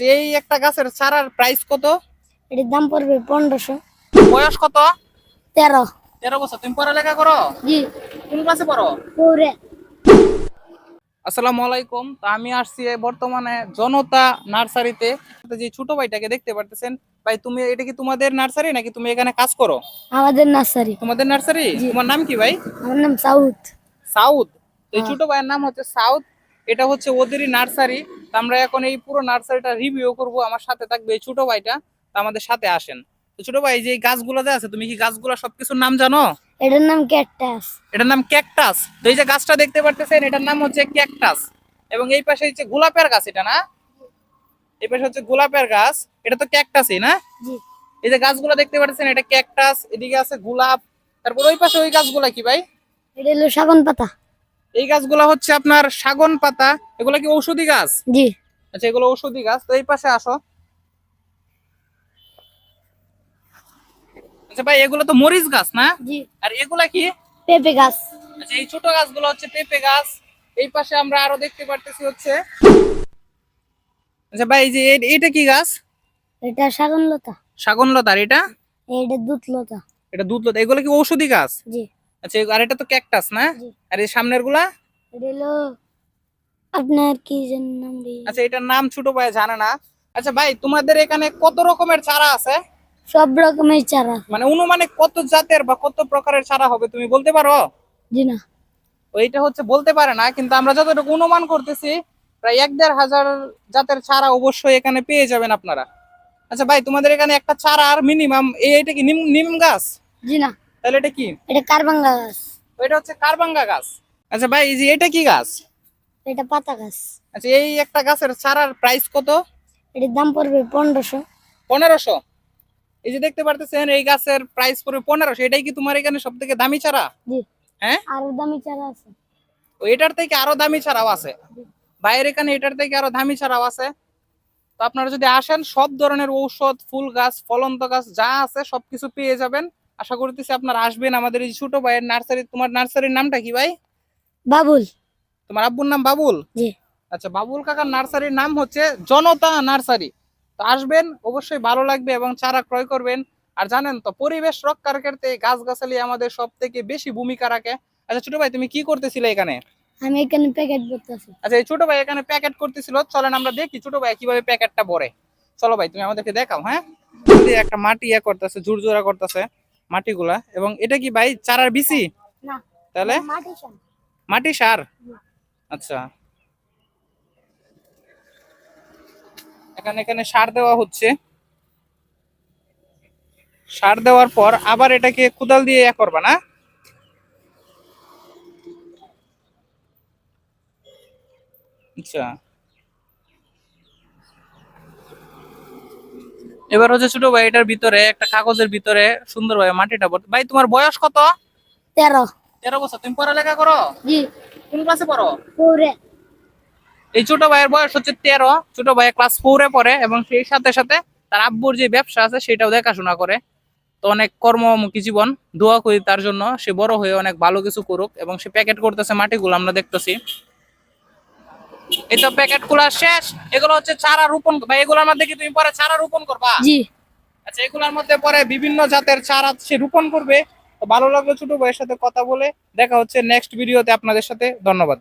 আচ্ছা এই একটা গাছের চারার প্রাইস কত? এটার দাম পড়বে পনেরোশো। বয়স কত? তেরো। তেরো বছর। তুমি পড়ালেখা করো? জি। কোন ক্লাসে পড়ো? পৌরে আসসালামু আলাইকুম। তো আমি আসছি বর্তমানে জনতা নার্সারিতে। যে ছোট ভাইটাকে দেখতে পারতেছেন ভাই তুমি এটা কি তোমাদের নার্সারি নাকি তুমি এখানে কাজ করো? আমাদের নার্সারি। তোমাদের নার্সারি? তোমার নাম কি ভাই? আমার নাম সাউথ। সাউথ। এই ছোট ভাইয়ের নাম হচ্ছে সাউথ। এটা হচ্ছে ওদেরই নার্সারি। তো আমরা এখন এই পুরো নার্সারিটা রিভিউ করব আমার সাথে থাকবে এই ছোট ভাইটা তো আমাদের সাথে আসেন। তো ছোট ভাই যে গাছগুলো যে আছে তুমি কি গাছগুলো সবকিছুর নাম জানো? এটার নাম ক্যাকটাস। এটার নাম ক্যাকটাস। তো এই যে গাছটা দেখতে পারতেছেন এটার নাম হচ্ছে ক্যাকটাস। এবং এই পাশে হচ্ছে গোলাপের গাছ এটা না? এই পাশে হচ্ছে গোলাপের গাছ। এটা তো ক্যাকটাসই না? জি। এই যে গাছগুলো দেখতে পাচ্ছেন এটা ক্যাকটাস এদিকে আছে গোলাপ। তারপর ওই পাশে ওই গাছগুলা কি ভাই? এটা হলো শাগন পাতা। এই গাছগুলা হচ্ছে আপনার শাগন পাতা এগুলা কি ঔষধি গাছ? জি। আচ্ছা এগুলো ঔষধি গাছ। তো এই পাশে আসো। আচ্ছা ভাই এগুলো তো মরিচ গাছ না? জি। আর এগুলা কি? পেঁপে গাছ। আচ্ছা এই ছোট গাছগুলো হচ্ছে পেঁপে গাছ। এই পাশে আমরা আরও দেখতে পারতেছি হচ্ছে। আচ্ছা ভাই এই যে এটা কি গাছ? এটা শাগন লতা শাগন লতার এটা? এটা দুধ লতা এটা দুধ লতা এগুলো কি ঔষধি গাছ? জি। আচ্ছা আর এটা তো ক্যাকটাস না? আর এই সামনেরগুলা আপনার কি নাম? আচ্ছা এটার নাম ছোট ভাই জানে না। আচ্ছা ভাই তোমাদের এখানে কত রকমের চারা আছে? সব রকমের চারা। মানে অনুমানিক কত জাতের বা কত প্রকারের চারা হবে তুমি বলতে পারো? জি না। ওইটা হচ্ছে বলতে পারে না কিন্তু আমরা যতটুকু অনুমান করতেছি প্রায় এক দেড় হাজার জাতের চারা অবশ্যই এখানে পেয়ে যাবেন আপনারা। আচ্ছা ভাই তোমাদের এখানে একটা চারার মিনিমাম এইটা কি নিম নিম গাছ? জি না। তাহলে এটা কি? এটা কারবাঙ্গা গাছ। ওইটা হচ্ছে কারবাঙ্গা গাছ। আচ্ছা ভাই এই যে এটা কি গাছ? এটা পাতা গাছ। আচ্ছা এই একটা গাছের চারার প্রাইস কত? এটার দাম পড়বে পনেরোশো। পনেরোশো? এই যে দেখতে পারতেছেন এই গাছের প্রাইস পড়বে পনেরোশো। এটাই কি তোমার এখানে সব থেকে দামি চারা? হ্যাঁ? আরও দামি চারা আছে। ও এটার থেকে আরও দামি ছাড়াও আছে? বাইরের এখানে এটার থেকে আরও দামি ছাড়াও আছে? তো আপনারা যদি আসেন সব ধরনের ঔষধ ফুল গাছ ফলন্ত গাছ যা আছে সবকিছু পেয়ে যাবেন। আশা করতেছি আপনারা আসবেন আমাদের এই ছোট ভাইয়ের নার্সারি। তোমার নার্সারির নামটা কি ভাই? বাবুল। তোমার আব্বুর নাম বাবুল? জি। আচ্ছা বাবুল কাকার নার্সারির নাম হচ্ছে জনতা নার্সারি। তো আসবেন অবশ্যই ভালো লাগবে এবং চারা ক্রয় করবেন। আর জানেন তো পরিবেশ রক্ষার ক্ষেত্রে গাছ গাছালি আমাদের সব থেকে বেশি ভূমিকা রাখে। আচ্ছা ছোট ভাই তুমি কি করতেছিলে এখানে? আমি এখানে প্যাকেট করতেছি আচ্ছা এই ছোট ভাই এখানে প্যাকেট করতেছিল। চলেন আমরা দেখি ছোট ভাই কীভাবে প্যাকেটটা ভরে। চলো ভাই তুমি আমাদেরকে দেখাও হ্যাঁ? একটা মাটি ইয়ে করতেছে ঝুরঝুরা করতেছে। মাটিগুলা এবং এটা কি ভাই চারার বিসি তাহলে? মাটি সার। আচ্ছা। এখানে এখানে সার দেওয়া হচ্ছে। সার দেওয়ার পর আবার এটাকে কোদাল দিয়ে ইয়ে করবা না? আচ্ছা। এবার হচ্ছে ছোট ভাই এটার ভিতরে একটা কাগজের ভিতরে সুন্দর সুন্দরভাবে মাটিটা ভাই তোমার বয়স কত? তেরো। তেরো বছর। তুমি পড়ালেখা করো? কোন ক্লাসে পড়ো? এই ছোট ভাইয়ের বয়স হচ্ছে তেরো। ছোট ভাই ক্লাস ফোরে পড়ে এবং সেই সাথে সাথে তার আব্বুর যে ব্যবসা আছে সেটাও দেখাশোনা করে। তো অনেক কর্মমুখী জীবন দোয়া করি তার জন্য। সে বড় হয়ে অনেক ভালো কিছু করুক এবং সে প্যাকেট করতেছে মাটিগুলো আমরা দেখতেছি। এই তো প্যাকেটগুলা শেষ। এগুলো হচ্ছে চারা রোপণ বা এগুলোর মধ্যে কি তুমি পরে চারা রোপণ করবা? জি। আচ্ছা এগুলোর মধ্যে পরে বিভিন্ন জাতের চারা সে রোপণ করবে। তো ভালো লাগল ছোট ভাইয়ের সাথে কথা বলে। দেখা হচ্ছে নেক্সট ভিডিওতে আপনাদের সাথে। ধন্যবাদ।